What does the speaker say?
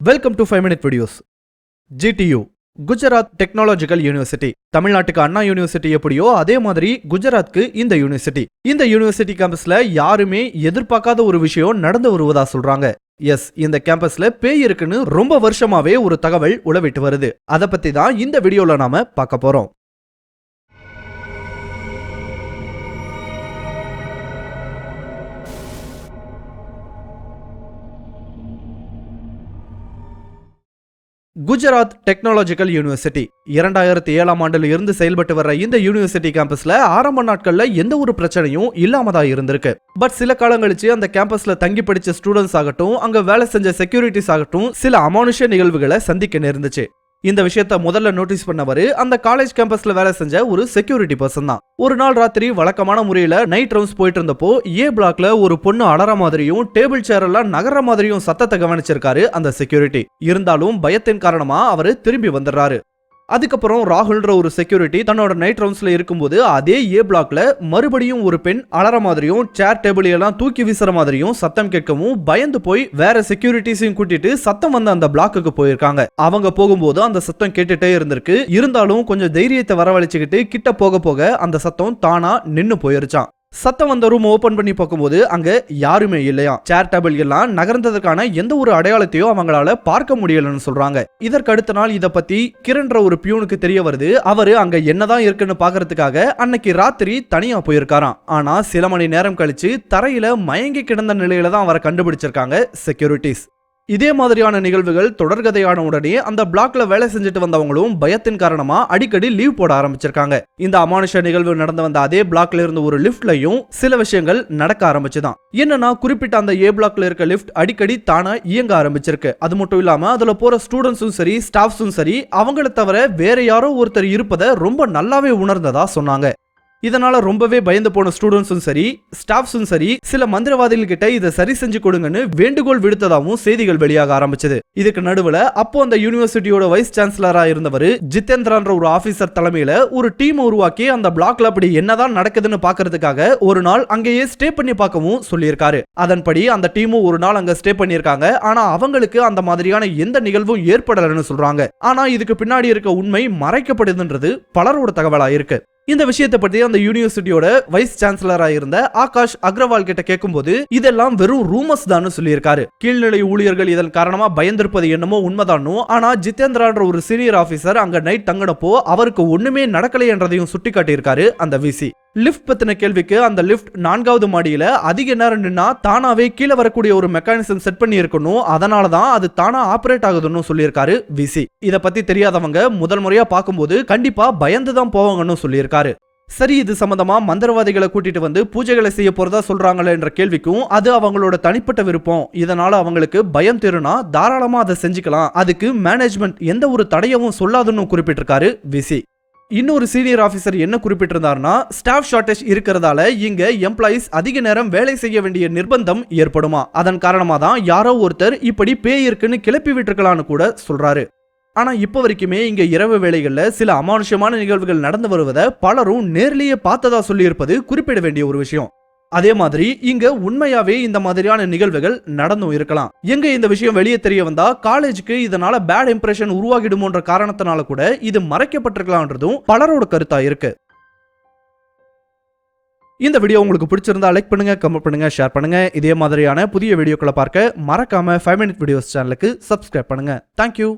Welcome to five minute videos GTU Gujarat technological university தமிழ்நாட்டுக்கு Anna university எப்படியோ அதே மாதிரி குஜராத்க்கு இந்த யூனிவர்சிட்டி இந்த யூனிவர்சிட்டி கேம்பஸ்ல யாருமே எதிர்பார்க்காத ஒரு விஷயம் நடந்து வருவதா சொல்றாங்க. எஸ் இந்த கேம்பஸ்ல பேய் இருக்குன்னு ரொம்ப வருஷமாவே ஒரு தகவல் உளவிட்டு வருது. அதை பத்தி தான் இந்த வீடியோல நாம பார்க்க போறோம். Gujarat technological university. இரண்டாயிரத்தி ஏழாம் ஆண்டில் இருந்து செயல்பட்டு வர்ற இந்த யூனிவர்சிட்டி கேம்பஸ்ல ஆரம்ப நாட்கள்ல எந்த ஒரு பிரச்சனையும் இல்லாம தான் இருந்திருக்கு. பட் சில காலம் கழிச்சு அந்த கேம்பஸ்ல தங்கி படிச்ச ஸ்டூடெண்ட்ஸ் ஆகட்டும் அங்க வேலை செஞ்ச செக்யூரிட்டிஸ் ஆகட்டும் சில அமானுஷ நிகழ்வுகளை சந்திக்க நேர்ந்துச்சு. இந்த விஷயத்த முதல்ல நோட்டீஸ் பண்ணவரு அந்த காலேஜ் கேம்பஸ்ல வேலை செஞ்ச ஒரு செக்யூரிட்டி பர்சன் தான். ஒரு நாள் ராத்திரி வழக்கமான முறையில நைட் ரவுண்ட்ஸ் போயிட்டு இருந்தப்போ ஏ பிளாக்ல ஒரு பொண்ணு அலற மாதிரியும் டேபிள் சேர் எல்லாம் நகர மாதிரியும் சத்தத்தை கவனிச்சிருக்காரு அந்த செக்யூரிட்டி இருந்தாலும் பயத்தின் காரணமா அவரு திரும்பி வந்துடுறாரு. அதுக்கப்புறம் ராகுல்ன்ற ஒரு செக்யூரிட்டி தன்னோட நைட் ரவுண்ட்ஸில் இருக்கும்போது அதே ஏ பிளாக்ல மறுபடியும் ஒரு பெண் அலற மாதிரியும் சேர் டேபிள் எல்லாம் தூக்கி வீசுற மாதிரியும் சத்தம் கேட்கவும் பயந்து போய் வேற செக்யூரிட்டிஸையும் கூட்டிட்டு சத்தம் வந்த அந்த பிளாக்குக்கு போயிருக்காங்க. அவங்க போகும்போது அந்த சத்தம் கேட்டுட்டே இருந்திருக்கு. இருந்தாலும் கொஞ்சம் தைரியத்தை வரவழைச்சுக்கிட்டு கிட்ட போக போக அந்த சத்தம் தானா நின்னு போயிருச்சான் சத்தம் வந்த ரூம் ஓபன் பண்ணி பார்க்கும்போது அங்க யாருமே இல்லையா? சேர் டேபிள் எல்லாம் நகர்ந்ததுக்கான எந்த ஒரு அடையாளத்தையோ அவங்களால பார்க்க முடியலன்னு சொல்றாங்க. இதற்கு அடுத்த நாள் இத பத்தி கிரண்ற ஒரு பியூனுக்கு தெரிய வருது. அவரு அங்க என்னதான் இருக்குன்னு பாக்குறதுக்காக அன்னைக்கு ராத்திரி தனியா போயிருக்காராம். ஆனா சில மணி நேரம் கழிச்சு தரையில மயங்கி கிடந்த நிலையில தான் அவரை கண்டுபிடிச்சிருக்காங்க செக்யூரிட்டிஸ் இதே மாதிரியான நிகழ்வுகள் தொடர்கதையான உடனே அந்த பிளாக்ல வேலை செஞ்சுட்டு வந்தவங்களும் பயத்தின் காரணமா அடிக்கடி லீவ் போட ஆரம்பிச்சிருக்காங்க. இந்த அமானுஷ நிகழ்வு நடந்து வந்த அதே பிளாக்ல இருந்த ஒரு லிப்ட்லயும் சில விஷயங்கள் நடக்க ஆரம்பிச்சுதான். என்னன்னா குறிப்பிட்ட அந்த ஏ பிளாக்ல இருக்க லிஃப்ட் அடிக்கடி தானா இயங்க ஆரம்பிச்சிருக்கு. அது மட்டும் இல்லாம அதுல போற ஸ்டூடெண்ட்ஸும் சரி ஸ்டாஃப்ஸும் சரி அவங்கள தவிர வேற யாரோ ஒருத்தர் இருப்பதை ரொம்ப நல்லாவே உணர்ந்ததா சொன்னாங்க. இதனால ரொம்பவே பயந்து போன ஸ்டூடெண்ட்ஸும் சரி ஸ்டாஃப்ஸும் சரி சில மந்திரவாதிகள் கிட்ட இதை சரி செஞ்சு கொடுங்கன்னு வேண்டுகோள் விடுத்ததாகவும் செய்திகள் வெளியாக ஆரம்பிச்சது. இதுக்கு நடுவுல அப்போ அந்த யூனிவர்சிட்டியோட வைஸ் சான்சலரா இருந்தவர் ஜிதேந்திரான்ற ஒரு ஆபீசர் தலைமையில ஒரு டீம் உருவாக்கி அந்த பிளாக்ல அப்படி என்னதான் நடக்குதுன்னு பாக்குறதுக்காக ஒரு நாள் அங்கேயே ஸ்டே பண்ணி பார்க்கவும் சொல்லியிருக்காரு. அதன்படி அந்த டீமும் ஒரு நாள் அங்க ஸ்டே பண்ணியிருக்காங்க. ஆனா அவங்களுக்கு அந்த மாதிரியான எந்த நிகழ்வும் ஏற்படலைன்னு சொல்றாங்க. ஆனா இதுக்கு பின்னாடி இருக்க உண்மை மறைக்கப்படுதுன்றது பலரோட தகவலா இருக்கு இந்த விஷயத்தை பற்றி அந்த யூனிவர்சிட்டியோட வைஸ் சான்சலராக இருந்த ஆகாஷ் அக்ரவால் கிட்ட கேட்கும்போது இதெல்லாம் வெறும் ரூமர்ஸ் தான் சொல்லியிருக்காரு. கீழ்நிலை ஊழியர்கள் இதன் காரணமா பயந்திருப்பது என்னமோ உண்மைதானோ ஆனா ஜிதேந்திரான்ற ஒரு சீனியர் ஆபீசர் அங்க நைட் தங்கினப்போ அவருக்கு ஒண்ணுமே நடக்கலை என்றதையும் சுட்டி காட்டியிருக்காரு அந்த விசி லிஃப்ட் பத்தின கேள்விக்கு அந்த லிஃப்ட் நான்காவது மாடியில அதிக நேரம் நின்னா தானாவே கீழே வரக்கூடிய ஒரு மெக்கானிசம் செட் பண்ணி இருக்கணும் அதனால தான் அது தானா ஆப்ரேட் ஆகுதுன்னு சொல்லியிருக்காரு விசி இதை பத்தி தெரியாதவங்க முதல் முறையா பார்க்கும்போது கண்டிப்பா பயந்து தான் போவாங்கன்னு சொல்லியிருக்காரு. சரி இது சம்பந்தமா மந்திரவாதிகளை கூட்டிட்டு வந்து பூஜைகளை செய்ய போறதா சொல்றாங்களே என்ற கேள்விக்கும் அது அவங்களோட தனிப்பட்ட விருப்பம். இதனால அவங்களுக்கு பயம் தெருனா தாராளமா அதை செஞ்சுக்கலாம். அதுக்கு மேனேஜ்மெண்ட் எந்த ஒரு தடையவும் சொல்லாதுன்னு குறிப்பிட்டிருக்காரு விசி இன்னொரு சீனியர் ஆஃபீஸர் என்ன குறிப்பிட்டிருந்தாருன்னா ஸ்டாஃப் ஷார்டேஜ் இருக்கிறதால இங்க எம்ப்ளாயிஸ் அதிக நேரம் வேலை செய்ய வேண்டிய நிர்பந்தம் ஏற்படுமா? அதன் காரணமா தான் யாரோ ஒருத்தர் இப்படி பேய் இருக்குன்னு கிளப்பி விட்டுருக்கலான்னு கூட சொல்றாரு. ஆனா இப்போ வரைக்குமே இங்க இரவு வேளைகளில் சில அமானுஷமான நிகழ்வுகள் நடந்து வருவதை பலரும் நேர்லேயே பார்த்ததா சொல்லியிருப்பது குறிப்பிட வேண்டிய ஒரு விஷயம். அதே மாதிரி இங்க உண்மையாவே இந்த மாதிரியான நிகழ்வுகள் நடந்தும் இருக்கலாம். எங்க இந்த விஷயம் வெளியே தெரிய வந்தா காலேஜுக்கு இதனால பேட் இம்ப்ரெஷன் உருவாகிடுமோன்ற காரணத்தினால கூட இது மறைக்கப்பட்டிருக்கலாம்ன்றதும் பலரோட கருத்தா இருக்கு. இந்த வீடியோ உங்களுக்கு பிடிச்சிருந்தா லைக் பண்ணுங்க கமெண்ட் பண்ணுங்க ஷேர் பண்ணுங்க. இதே மாதிரியான புதிய வீடியோக்களை பார்க்க மறக்காம ஃபைவ் மினிட் வீடியோஸ் சேனலுக்கு சப்ஸ்கிரைப் பண்ணுங்க. Thank you